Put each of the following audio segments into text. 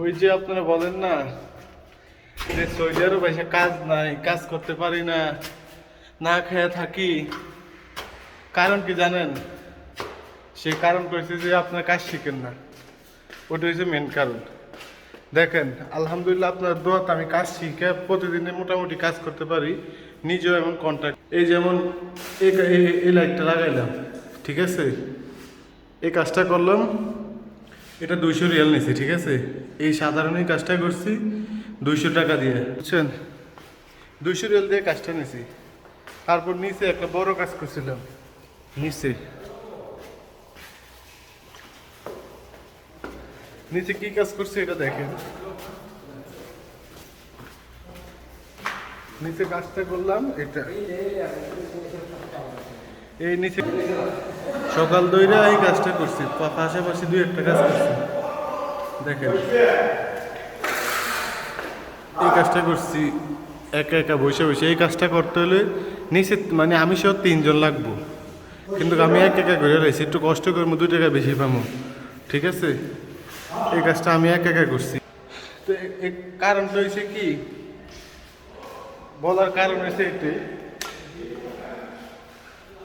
ওই যে আপনারা বলেন না যে সৌদি আরব এসে কাজ নাই, কাজ করতে পারি না না খেয়ে থাকি। কারণ কি জানেন? সে কারণ করেছে যে আপনার কাজ শিখেন না। ওটা হচ্ছে মেন কারণ। দেখেন, আলহামদুলিল্লাহ আপনার দোয়াতে আমি কাজ শিখে প্রতিদিনে মোটামুটি কাজ করতে পারি, নিজেও এমন কন্ট্যাক্ট এই যেমন এই লাইটটা লাগাইলাম, ঠিক আছে? এই কাজটা করলাম এটা দুইশো রিয়াল নিছি, ঠিক আছে? এই সাধারণ এই কাজটা করছি দুইশো টাকা দিয়ে। বুঝছেন? দুইশো রিয়াল দিয়ে কাজটা নিছি। তারপর নিচে একটা বড় কাজ করছিলাম। নিচে। নিচে কি কাজ করছে এটা দেখেন। নিচে কাজটা করলাম, এটা। এই নিচে সকাল দইরা এই কাজটা করছি। পাশাপাশি দুই একটা কাজ করছি। দেখেন। এই কাজটা করছি, একা একা বসে বসে। এই কাজটা করতে হলে নিচে মানে আমি সহ তিনজন লাগবো। কিন্তু আমি এক একা করে রয়েছি। একটু কষ্ট করব দুই টাকা বেশি পাবো ঠিক আছে? এই কাজটা আমি এক একা করছি। তো কারণটা হয়েছে কি? বলার কারণ হয়েছে এটাই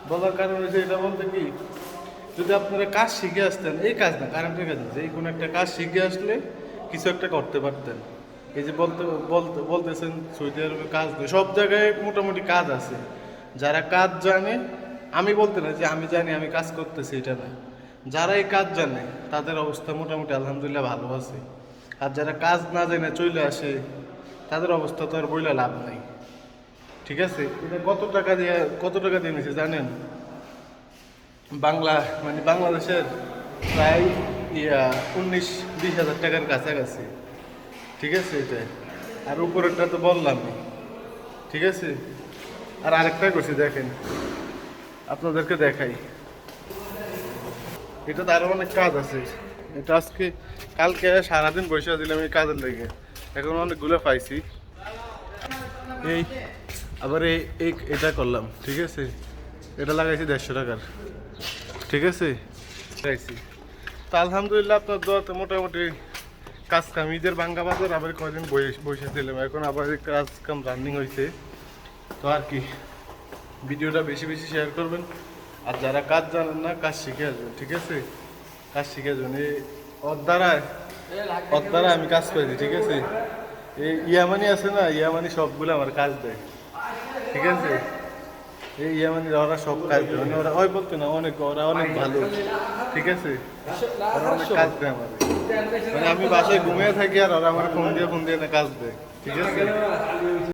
বলার কারণ হচ্ছে এটা বলতে কি, যদি আপনারা কাজ শিখে আসতেন, এই কাজ না কারেন্টের কাজ যে কোনো একটা কাজ শিখে আসলে কিছু একটা করতে পারতেন। এই যে বলতে বলতে, বলতেছেন সৌদি আরবে কাজ নেই, সব জায়গায় মোটামুটি কাজ আছে। যারা কাজ জানে, আমি বলতে না যে আমি জানি আমি কাজ করতেছি, এটা না। যারা এই কাজ জানে, তাদের অবস্থা মোটামুটি আলহামদুলিল্লাহ ভালো আছে। আর যারা কাজ না জানে চলে আসে, তাদের অবস্থা তো আর বইলে লাভ নাই। ঠিক আছে? এটা কত টাকা দিয়ে, কত টাকা দিয়ে নিছে জানেন? বাংলা মানে বাংলাদেশের প্রায়, ইয়া, উনিশ, বিশ হাজার টাকার কাছাকাছি। ঠিক আছে এটা? আর উপরেরটা তো বললাম ঠিক আছে? আর আরেকটা করছি, দেখেন। আপনাদেরকে দেখাই। এটা তো আরও অনেক কাজ আছে। এটা আজকে, কালকে সারাদিন বসে দিলাম এই কাজের লেগে। এখন অনেকগুলো পাইছি। এই আবার এই এটা করলাম, ঠিক আছে? এটা লাগাইছি দেড়শো টাকার, ঠিক আছে? লাগাইছি। তো আলহামদুলিল্লাহ আপনার দোয়াতে মোটামুটি কাজ কাম। ঈদের বাঙ্গা বাজার আবার কয়দিন বসে বসেছিলাম এখন আবার কাজ কাম রানিং হয়েছে তো আর কি, ভিডিওটা বেশি বেশি শেয়ার করবেন। আর যারা কাজ জানেন না, কাজ শিখে আসবেন, ঠিক আছে? কাজ শিখে আসবেন। এই ওর দ্বারা ওর দ্বারা আমি কাজ করেছি ঠিক আছে? এই ইয়ামানি আছে না, ইয়ামানি সবগুলো আমার কাজ দেয়। ঠিক আছে? এই ইয়ামানি ওরা সব কাজ দেয় মানে ওরা ওই বলতো না, অনেক ওরা অনেক ভালো। ঠিক আছে? ওরা অনেক কাজ দেয় আমার মানে আমি বাসায় ঘুমিয়ে থাকি আর ওরা আমার ফোন দিয়ে ফোন দিয়ে কাজ দেয়। ঠিক আছে?